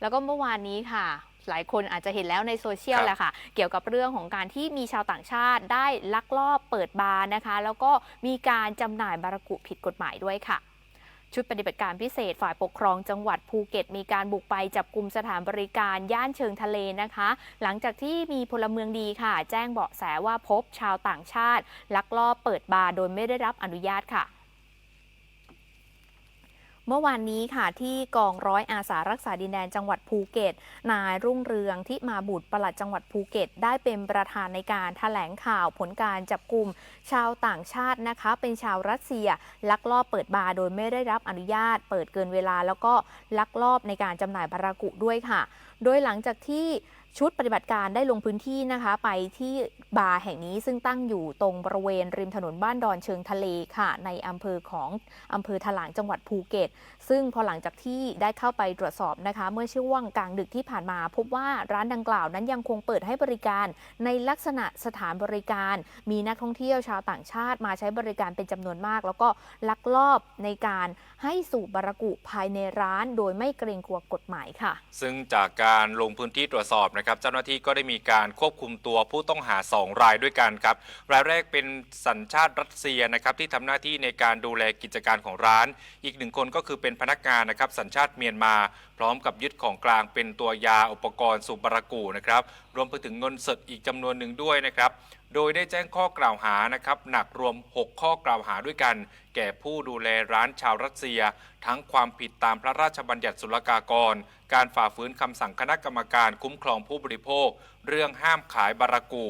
แล้วก็เมื่อวานนี้ค่ะ หลายคนอาจจะเห็นแล้วในโซเชียลครับแหละค่ะ เกี่ยวกับเรื่องของการที่มีชาวต่างชาติได้ลักลอบเปิดบาร์นะคะ แล้วก็มีการจำหน่ายบารากุผิดกฎหมายด้วยค่ะชุดปฏิบัติการพิเศษฝ่ายปกครองจังหวัดภูเก็ต มีการบุกไปจับกลุ่มสถานบริการย่านเชิงทะเลนะคะ หลังจากที่มีพลเมืองดีค่ะ แจ้งเบาะแสว่าพบชาวต่างชาติ ลักลอบเปิดบาร์โดยไม่ได้รับอนุญาตค่ะ เมื่อวานนี้ค่ะที่กองร้อยอาสารักษาดินแดนจังหวัดภูเก็ต นายรุ่งเรืองที่มาบุตรปลัดจังหวัดภูเก็ต ได้เป็นประธานในการแถลงข่าวผลการจับกลุ่มชาวต่างชาตินะคะ เป็นชาวรัสเซีย ลักลอบเปิดบาร์โดยไม่ได้รับอนุญาต เปิดเกินเวลาแล้วก็ลักลอบในการจำหน่ายบารากุด้วยค่ะ โดยหลังจากที่ ชุดปฏิบัติการได้ลงพื้นที่นะคะ ไปที่บาร์แห่งนี้ซึ่งตั้งอยู่ตรงบริเวณริมถนนบ้านดอนเชิงทะเลค่ะ ในอำเภอของอำเภอถลางจังหวัดภูเก็ต ซึ่งพอหลังจากที่ได้เข้าไปตรวจสอบนะคะ เมื่อช่วงกลางดึกที่ผ่านมา พบว่าร้านดังกล่าวนั้นยังคงเปิดให้บริการ ในลักษณะสถานบริการ มีนักท่องเที่ยวชาวต่างชาติมาใช้บริการเป็นจำนวนมาก แล้วก็ลักลอบในการให้สูบบารากุภายในร้าน โดยไม่เกรงกลัวกฎหมายค่ะ ซึ่งจากการลงพื้นที่ตรวจสอบนะครับเจ้าหน้าที่ก็ได้มีการควบคุมตัวผู้ต้องหา 2 รายด้วยกันครับรายแรกเป็นสัญชาติรัสเซียนะครับที่ทำหน้าที่ในการดูแลกิจการของร้าน อีกหนึ่งคนก็คือเป็นพนักงานนะครับสัญชาติเมียนมา พร้อมกับยึดของกลางเป็นตัวยาอุปกรณ์สูบบารากูนะครับรวมไปถึงเงินสดอีกจำนวนหนึ่งด้วยนะครับโดยได้แจ้งข้อกล่าวหานะครับหนักรวม 6 ข้อกล่าวหาด้วยกัน แก่ผู้ดูแลร้านชาวรัสเซียทั้งความผิดตามพระราชบัญญัติศุลกากร การฝ่าฝืนคำสั่งคณะกรรมการคุ้มครองผู้บริโภค เรื่องห้ามขายบารากู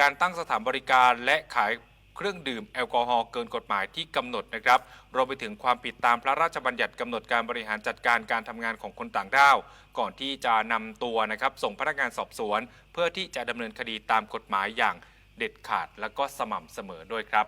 การตั้งสถานบริการและขายเครื่องดื่มแอลกอฮอล์เกินกฎหมายที่กำหนดนะครับรวมไปถึงความผิดตามพระราชบัญญัติกำหนดการบริหารจัดการการทำงานของคนต่างด้าว ก่อนที่จะนำตัวนะครับ ส่งพนักงานสอบสวน เพื่อที่จะดำเนินคดีตามกฎหมายอย่างเด็ดขาดและก็สม่ำเสมอด้วยครับ